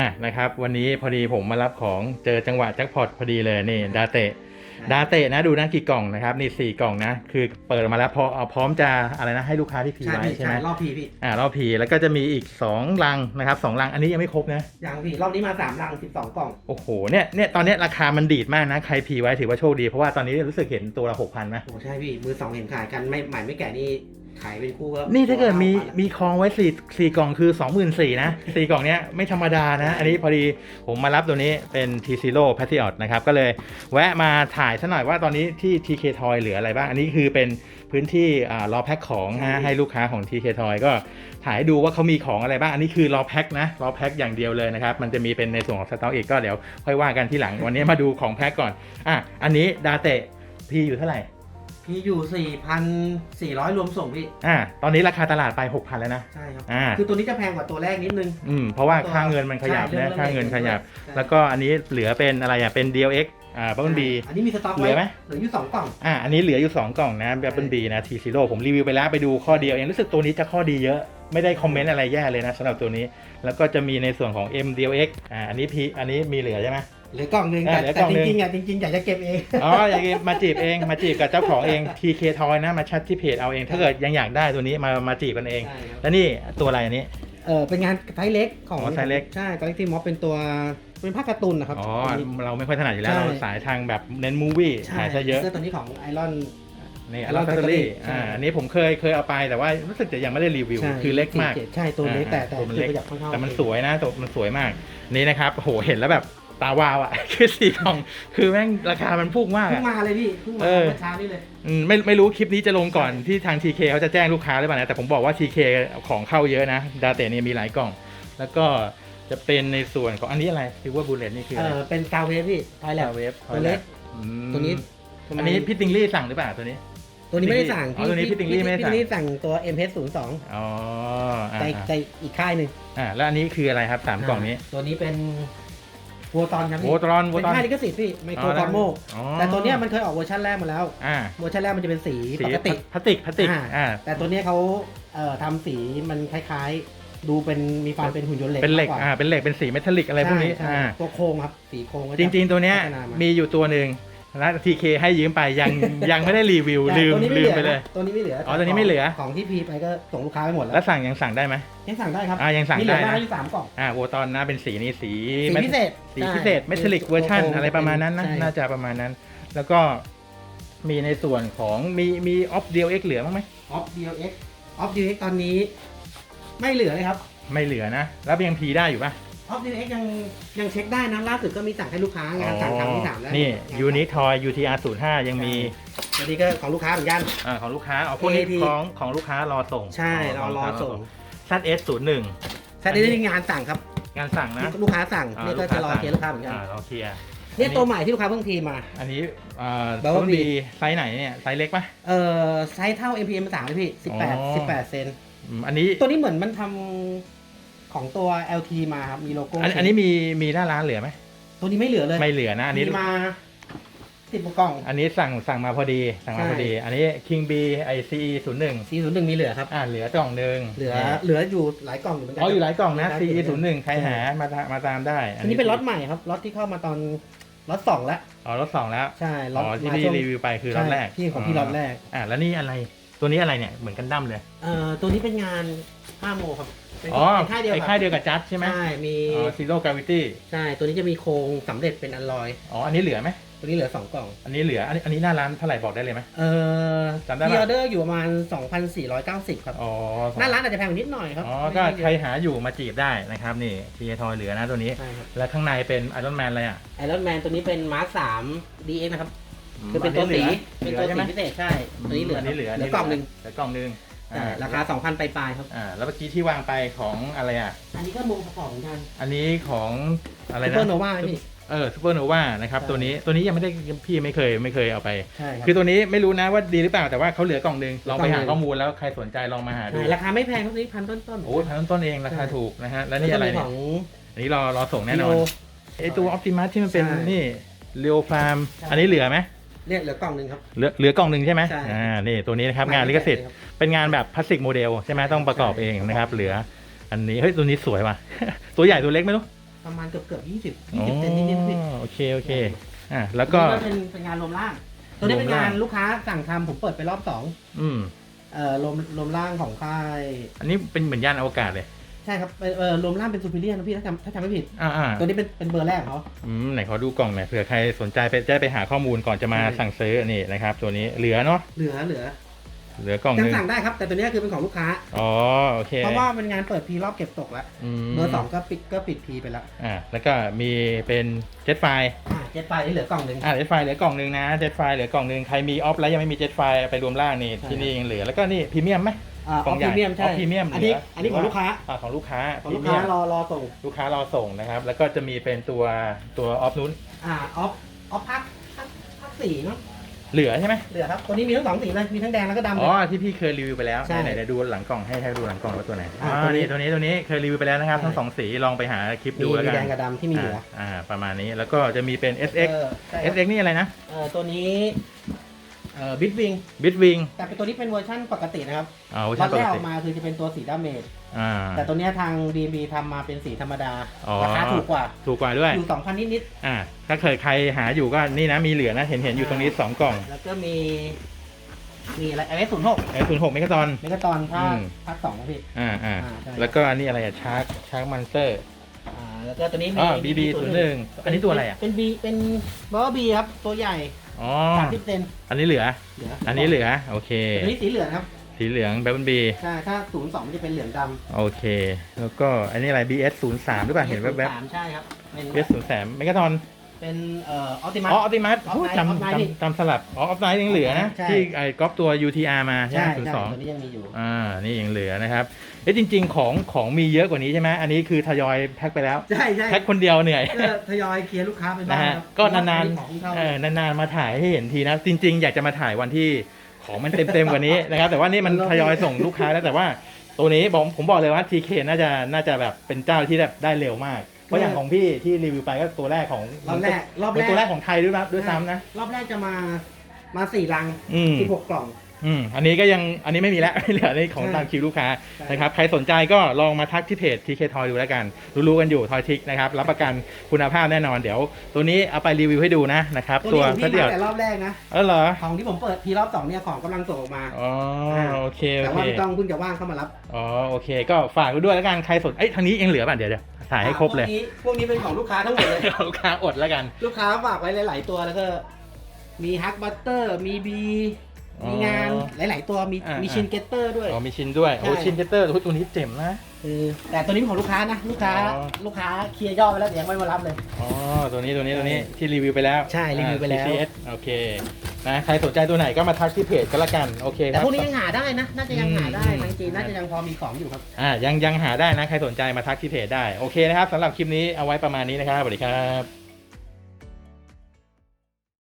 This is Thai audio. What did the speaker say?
อะนะครับ วันนี้พอดีผมมารับของเจอจังหวะแจ็คพอตพอดีเลยนี่ดาเตะดาเตะนะดูนะกี่กล่องนะครับนี่สี่กล่องนะ คือเปิดออกมาแล้วพอเอาพร้อมจะอะไรนะให้ลูกค้าที่พีใช่ไว้พี่ใช่ไหมใช่รอบพีพี่อ่ารอบพีแล้วก็จะมีอีกสองลังนะครับสองลังอันนี้ยังไม่ครบนะอย่างพี่รอบนี้มาสามลังสิบสองกล่อง โอ้โหเนี่ยเนี่ยตอนเนี้ยราคามันดีดมากนะใครพีไว้ถือว่าโชคดีเพราะว่าตอนนี้รู้สึกเห็นตัวละหกพันไหมโอ้ใช่พี่มือสองเห็นขายกันไม่ใหม่ไม่แก่นี่ ขายเป็นคู่ก็นี่ถ้าเกิดมีตัวละมีคลองไว้สี่สี่กล่องคือสองหมื่นสี่นะสี่กล่องเนี้ยไม่ธรรมดานะ อันนี้พอดีผมมารับตัวนี้เป็น T Zero p a t r i o t นะครับ ก็เลยแวะมาถ่ายซะหน่อยว่าตอนนี้ที่ TK Toy เหลืออะไรบ้าง อันนี้คือเป็นพื้นที่อ่ารอแพ็คของนะให้ลูกค้าของ TK Toy ก็ถ่ายให้ดูว่าเขามีของอะไรบ้าง อันนี้คือรอแพ็คนะรอแพ็คอย่างเดียวเลยนะครับ มันจะมีเป็นในส่วนของสต็อกอีกก็เดี๋ยวค่อยว่ากันที่หลังวันนี้มาดูของแพ็คก่อนอะอันนี้ดาเตะพีอยู่เท่าไหร่ พี่อยู่สี่พันสี่ร้อยรวมส่งพี่ อะตอนนี้ราคาตลาดไป 6,000 แล้วนะ ใช่ครับ อ่า คือตัวนี้จะแพงกว่าตัวแรกนิดนึง อืม เพราะว่าตัวค่าเงินมันขยับใช่นะเรื่องค่าเงินขยับ ใช่ แล้วก็อันนี้เหลือเป็นอะไรอะ เป็น DLX อ่าบับเบิลบีอันนี้มีสต็อกเหลือไหม เหลืออยู่สองกล่อง อ่า อันนี้เหลืออยู่ 2 กล่องนะบับเบิลบีนะทีซีโร่ผมรีวิวไปแล้วไปดูข้อเดียวเอง รู้สึกตัวนี้จะข้อดีเยอะ ไม่ได้คอมเมนต์อะไรแย่เลยนะสำหรับตัวนี้ แล้วก็จะมีในส่วนของ MDLX อ่า อันนี้พีอันนี้มีเหลือใช่ไหม เหลือกล่องหนึงอ่าแต่เหลือกแต่ล่องจหนึ่ง ริงๆอะจริงๆอยากจะเก็บเอง อ๋ออย่างงี้มาจีบเองมาจีบกับเจ้าของเอง TK Toy นะมาแชทที่เพจเอาเองถ้าเกิดยังอยากได้ตัวนี้มามาจีบกันเอง ใช่ครับ แล้วนี่ตัวอะไรอันนี้ เออเป็นงานไซส์เล็กของอ๋อไซส์เล็ก ใช่กาแล็กซี่ม็อบเป็นตัวเป็นภาคการ์ตูนนะครับอ๋อตัวนี้ เราไม่ค่อยถนัดอยู่แล้วใช่ เราสายทางแบบเน้นมูวี่ใช่ถ่ายซะเยอะเสื้อตัวนี้ของไอรอน นี่แล้แล้ววก็แฟคทอรี่ใช่ อ่าอันนี้ผมเคยเคยเอาไปแต่ว่ารู้สึกจะยังไม่ได้รีวิวใช่คือเล็กมากใช่ตัวเล็กแต่อ่าแต่ตัวมันคือเล็กขยับค่อนข้างแต่มันโอเคสวยนะตัวมันสวยมากนี่นะครับโอ้โหเห็นแล้วแบบ ตาวาวอะ คือสีกล่อง คือแม่งราคามันพุ่งมากเพิ่งอะมาเลยพี่เพิ่งมาเออ เมื่อเช้านี่เลยอืมไม่ไม่รู้คลิปนี้จะลงก่อนที่ทาง TK เขาจะแจ้งลูกค้าหรือเปล่านะแต่ผมบอกว่า TK ของเข้าเยอะนะ ดาเตเนี่ยมีหลายกล่อง แล้วก็จะเป็นในส่วนของอันนี้อะไรซิวเวอร์บูเลตนี่คือเออะไรอเป็นกาวเวฟพี่ไทยแลนด์เวฟตัวเล็ก ตัวนี้อันนี้พี่ติงลี่สั่งหรือเปล่าตัวนี้ ตัวนี้ไม่ได้สั่งอ๋อตัวนี้พี่ติงลี่ไม่ได้สั่ง พี่ติงลี่สั่งตัว MH 0 2 อ๋ออ่าใจใจอีกค่ายหนึ่งอ่าแล้วอันนี้คืออะไรครับสามกล่องนี้ ตัวนี้เป็น วัวตอนครับโวพี่ตรอนโวเป็นตรอน ค่ายลิขสิทธิ์พี่ไมโครฟอร์โมอ๋อ แต่ตัวเนี้ยมันเคยออกเวอร์ชันแรกมาแล้ว อ่าเวอร์ชันแรกมันจะเป็นสีสีปกติพลาสติกพลาสติกอ่าอ่า แต่ตัวเนี้ยเขาเอ่อทำสีมันคล้ายๆ ดูเป็นมีความเป็นหุ่นยนต์เหล็กเป็นเหล็กมากว่าอ่าเป็นเหล็กเป็นสีเมทัลลิกอะไรพวกนี้ใช่ใช่อ่าตัวโครงครับสีโครงก็จริง ๆ ตัวเนี้ยพัฒนามามีอยู่ตัวหนึ่ง แล้วทีเคให้ยืมไปยังยังไม่ได้รีวิวแต่ลืมตัวนี้ลืไม่มเหไปลือเลยนะตัวนี้ไม่เหลืออ๋อตัวนี้ไม่เหลือ ของที่พีไปก็ส่งลูกค้าไปหมดแล้ว แล้วสั่งยังสั่งได้ไหมยังสั่งได้ครับอ่ายังสั่งมีเหลืได้อหน้านะที่สามกล่องอ่าโวตอนนะเป็นสีนี้สีสีเมพิเศษสีพิเศษเมทัลลิกเวอร์ชันอะไรประมาณนั้นนะใช่น่าจะประมาณนั้น แล้วก็มีในส่วนของมีมีออฟเดียเอ็กเหลือบ้างไหมออฟดีเอ็กออฟดีเอ็กตอนนี้ ไม่เหลือเลยครับ ไม่เหลือนะ แล้วยังพีได้อยู่ปะ ออฟดีเอ็กยังยังเช็คได้นะล่าสุดก็มีสั่งให้ลูกค้างานสั่งครั้งที่สามแล้วนี่งานยูนิทอย UTR 05ยังมีตัวนี้ก็ของลูกค้าเหมือนกันอ่าของลูกค้าเอาพวกนี้ AAT ของของลูกค้ารอส่งใช่รอรอส่งซัดเอสศูนย์หนึ่งแซดนี้งานสั่งครับงานสั่งนะลูกค้าสั่งอ่านี่ก็จะรอเคลียร์ลูกค้าเหมือนกันอ่ารอเคลียร์เนี่ยตัวใหม่ที่ลูกค้าเพิ่งพีมา อันนี้อ่า Bubble ต้น Bee บีไซส์ไหนเนี่ยไซส์เล็กปะเอ่อไซส์เท่า MPM 3เลยพี่อ๋อ18 18เซนอืมอันนี้ตัวนี้เหมือนมันทำ ของตัว LT มาครับ มีโลโก้อันอันนี้มีมีหน้าร้านเหลือไหมตัวนี้ไม่เหลือเลยไม่เหลือนะอันนี้มีมาสิบกล่อง อันนี้สั่งสั่งมาพอดีสั่งมาใช่พอดี อันนี้ King B ICE ศูนย์หนึ่ง401มีเหลือครับอ่าเหลือกล่องหนึ่งเหลือเหลืออยู่หลายกล่องอยู่เหมือนกัอ๋ออยู่หลายกล่องนะใช่ CE ศูนย์หนึ่งใครหามาตามาตามได้ อันนี้เป็นล็อตใหม่ครับล็อตที่เข้ามาตอนล็อตสองแล้วอ๋อรถสองแล้วใช่อ๋ล็อตอที่มาพี่ช่วงรีวิวไปคือรถแรกใช่ที่ของพี่ล็อตแรกอ่าแล้วนี่อะไร ตัวนี้อะไรเนี่ยเหมือนกันดั้มเลย เอ่อตัวนี้เป็นงาน5โมครับเป็นอ๋อเป็นค่ายเดียวไอ้กับค่ายเดียวกับจัดใช่ไหมใช่มีอ๋อ Zero Gravity ใช่ตัวนี้จะมีโครงสำเร็จเป็นอลลอย อ๋ออันนี้เหลือไหมตัวนี้เหลือสองกล่อง อันนี้เหลืออันนี้อันนี้หน้าร้านเท่าไหร่บอกได้เลยไหม เออจำได้ปะ ที่ออเดอร์อยู่ประมาณ 2,490 ครับ อ๋อหน้าร้านอาจจะแพงกว่านิดหน่อยครับอ๋อก็ใครหาอยู่มาจีบได้นะครับนี่ทีทอยเหลือนะตัวนี้ ใช่ครับ แล้วข้างในเป็นไอรอนแมนอะไรอะไอรอนแมนตัวนี้เป็นมาร์ค3 DX นะครับ คือเป็นตัวสีเหเป็นลืตัอวใช่สีไหมพิเศษใช่ตัวนี้เหลืออันนี้เหลือเหลือกล่องหนึ่งเหลือกล่องหนึ่งใช่อ่ราคา 2,000ปลายๆครับ อ่า แล้วเมื่อกี้ที่วางไปของอะไรอะ อันนี้ก็มุมประกอบเหมือนกัน อันนี้ของอะไรซูนะเปอร์โนวาพี่ เออซูเปอร์โนวานะครับใช่ตัวนี้ ตัวนี้ยังไม่ได้พี่ไม่เคยไม่เคยเอาไปใช่ครับคือตัวนี้ไม่รู้นะว่าดีหรือเปล่า แต่ว่าเขาเหลือกล่องหนึ่งลองไปหากล่องหนึ่งข้อมูลแล้วใครสนใจลองมาหาดูใช่ราคาไม่แพงครับนี่พันต้นๆโอ้ยพันต้นๆเองราคาใช่ถูกนะฮะ แล้วนี่อะไรขเนี่ยองอันนี้รอรอส่งแน่นอน Leo ไอตัวออ t ติมัสที่มันเป็นใช่นี่เรียวฟาร์มใช่อันนี้เหลือไหม เนี่ยเหลือกล่องหนึ่งครับ เหลือเหลือกล่องหนึ่งใช่ไหมใช่อ่า นี่ตัวนี้นะครับ งานลิขสิทธิ์ เป็นงานแบบพลาสติกโมเดลใช่ไหมต้องประกอบเองนะครับ เหลือ อันนี้ เฮ้ย ตัวนี้สวยว่ะ ตัวใหญ่ตัวเล็กไม่รู้ประมาณเกือบเกือบยี่สิบยี่สิบเซนนิดๆพี่อ๋อโอเค โอเค อะแล้วก็ตัวนี้เป็นเป็นงานรวมร่างตัวนี้เป็นรวมร่างงานลูกค้าสั่งทำผมเปิดไปรอบสองอืม เอ่อรวมรวมร่างของค่าย อันนี้เป็นเหมือนยานอวกาศเลย ใช่ครับเป็นเอ่อรวมร่างเป็นซูเปอร์เรียนะพี่ถ้าจำถ้าจำไม่ผิด อ่าอ่าตัวนี้เป็นเป็นเบอร์แรกของเขา อืมไหนขอดูกล่องหน่อยเผื่อใครสนใจไปจะได้ไปหาข้อมูลก่อนจะมาใช่ สั่งซื้อนี่นะครับ ตัวนี้เหลือเนาะเหลือเหลือเหลือกล่องหยังนึงสั่งได้ครับ แต่ตัวนี้คือเป็นของลูกค้า อ๋อโอเคเพราะว่าเป็นงานเปิดพีรอบเก็บตกแล้ว มเบอร์สองก็ปิดก็ปิดพีไปแล้วอ่าแล้วก็มีเป็นเจ็ตไฟอ่า เจ็ดไปนี่เหลือกล่องหนึ่ง อ่าเจ็ตไฟเหลือกล่องหนึงนะเจ็ตไฟเหลือกล่องหนึงใครมีออฟแล้วยังไม่มีเจ็ตไฟไปรวมล่างนี่ใช่ ที่นี่ยังเหลือแล้วก็นี่พรีเมียมไหมอ่าอกล่อองฟใหญ่พรีเมียมใช่ออฟพรีเมียมอันนี้เหลืออันนี้ของลูกค้าอ่าของลูกค้าของลูกพรีค้าเมียมรอรอส่งลูกค้ารอส่งนะครับ แล้วก็จะมีเป็นตัวตัวออฟนู้นอ่าออฟออฟพักพักพักสีเนาะ เหลือใช่ไหมเหลือครับ ตัวนี้มีทั้งสองสีเลย มีทั้งแดงแล้วก็ดำเลอ๋อย ที่พี่เคยรีวิวไปแล้วใช่ไหนๆดูหลังกล่องให้ให้ดูหลังกล่องว่าตัวไหนอ่าอ๋อตัวนี้นี่ตัวนี้ตัวนี้เคยรีวิวไปแล้วนะครับ ใช่ ทั้งสองสีลองไปหาคลิปมีดูแล้วมีกันแดงกับดำที่มีเหลืออ่าประมาณนี้แล้วก็จะมีเป็น SX เออใช่ครับ SX นี่อะไรนะ เออตัวนี้ เอ่อบิทวิงบิทวิง แต่เป็นตัวนี้เป็นเวอร์ชั่นปกตินะครับอ๋อเวอร์ล็ชัอนตปแรกกอติอกมาคือจะเป็นตัวสีดาเมจอ่า แต่ตัวเนี้ยทาง DB ทำมาเป็นสีธรรมดา อ๋อ ราคาถูกกว่า ถูกกว่าด้วย อยู่ 2,000 นิดอ่า ถ้าเคยใครหาอยู่ก็นี่นะมีเหลือนะ เห็นเห็นอยู่ตรงนี้สองกล่องๆแล้วก็มี มีอะไรไอเอสศูนย์หกไอ้ศูนย์หกเมกะตอน เมกาตอนภาคอืม ภาคสองนะพี่ อ่าอ่าอ่าใช่แล้วก็อันนี้อะไรอะชาร์กชาร์กมันเตอร์อ่า แล้วก็ตัวนี้มีอ๋อ BB ศูนย์หนึ่งอันนี้ตัวอะไรอะเป็นบีเป็นบอบีครับ ตัวใหญ่อ๋อสามสิบเซนอันนี้เหลือ เหลืออัอันนี้เหลือโอเค ตัวนี้สีเหลืองครับสีเหลืองแบบบีใช่ถ้าศูนย์สองมันจะเป็นเหลืองดำโอเค แล้วก็อันนี้อะไร BS 0 3หรือเปล่าเห็นแวบสามใช่ครับ เป็นๆ BS 0 3เมกะตอนเป็นเอ่อออติมัส อ๋อออติมัส Optime จำ Optime พี่จำจำสลับอ๋อออฟไนยังเหลือนะใช่ ที่ไอ้ก๊อปตัว UTR มาใช่ใช่ไหมศูนใช่ย์สองตัวนี้ยังมีอยู่ อ่านี่ยังเหลือนะครับ เอ๊ะจริง ๆ ของของมีเยอะกว่านี้ใช่ไหมอันนี้คือทยอยแพ็คไปแล้ว ใช่ใช่แพ็คคนเดียวเหนื่อย ก็ทยอยเคลียร์ลูกค้าไปบ้านะงฮะครับก็นานของเข้า ๆเออนานๆมาถ่ายให้เห็นทีนะ จริง ๆ อยากจะมาถ่ายวันที่ของมันเต็มๆกว่านี้ นะครับ แต่ว่านี่มันทยอยส่งลูกค้าแล้วแต่ว่า ตัวนี้ผมผมบอกเลยว่า TK น่าจะน่าจะแบบเป็นเจ้าที่แบบได้เร็วมาก เพราะอย่างของพี่ที่รีวิวไปก็ตัวแรกของรอบแรกรอบเป็นแรกตัวแรกของไทยด้วยนะด้วยซ้ำนะ รอบแรกจะมามาสี่ลังอืม สิบหกกล่อง อืมอันนี้ก็ยังอันนี้ไม่มีแล้ว ไม่เหลือในของใช่ตามคิวลูกค้าใช่นะครับใครสนใจก็ลองมาทักที่เพจ TK Toy ดูแล้วกัน รู้ๆกันอยู่ทอยทิกนะครับรับประกันคุณภาพแน่นอนเดี๋ยว ตัวนี้เอาไปรีวิวให้ดูนะนะครับตัวตัวนี้ของพัพี่ดเดียวมาแต่รอบแรกนะเออเหรอของที่ผมเปิดพีรอบสองเนี่ยของกำลังส่งออกมาอ๋อโอเคโอแต่เคว่าพี่ต้องเพิ่งจะว่างเข้ามารับอ๋อโอเค ก็ฝากไว้ด้วยแล้วกันใครสนเอ้ยทางนี้ยังเหลือป่ะเดี๋ยวเดี๋ยวถ่ายให้ครบเลยพวกนี้พวกนี้เป็นของลูกค้าทั้งหมดเลยลูกค้าอดแล้วกัน ลูกค้าฝากไว้หลาย ๆ ตัวแล้วก็ มีฮักบัตเตอร์มีบีอ๋อ มีงานหลาย ๆ ตัวมีอ่ามี มีชินเกตเตอร์ด้วย อ๋อมีชินด้วย โอ้ใช่ ชินเกตเตอร์ตัวนี้เจ๋มนะคือแต่ตัวนี้เป็นของลูกค้านะ ลูกค้าอ๋อ ลูกค้าเคลียร์ยอดไปแล้วแต่ยังไม่มารับเลย อ๋อ ตัวนี้ตัวนี้ตัวนี้ที่รีวิวไปแล้วใช่รีวิวไปแล้ว อ่า TCS โอเคนะใครสนใจตัวไหนก็มาทักที่เพจก็แล้วกัน โอเคคแต่รับ พวกนี้ยังหาได้นะ น่าจะยังหาได้อืม ทางจีนน่าจะยังพอมีของอยู่ครับ อ่ายังยังหาได้นะ ใครสนใจมาทักที่เพจได้ โอเคนะครับสำหรับคลิปนี้เอาไว้ประมาณนี้นะครับสวัสดีครับ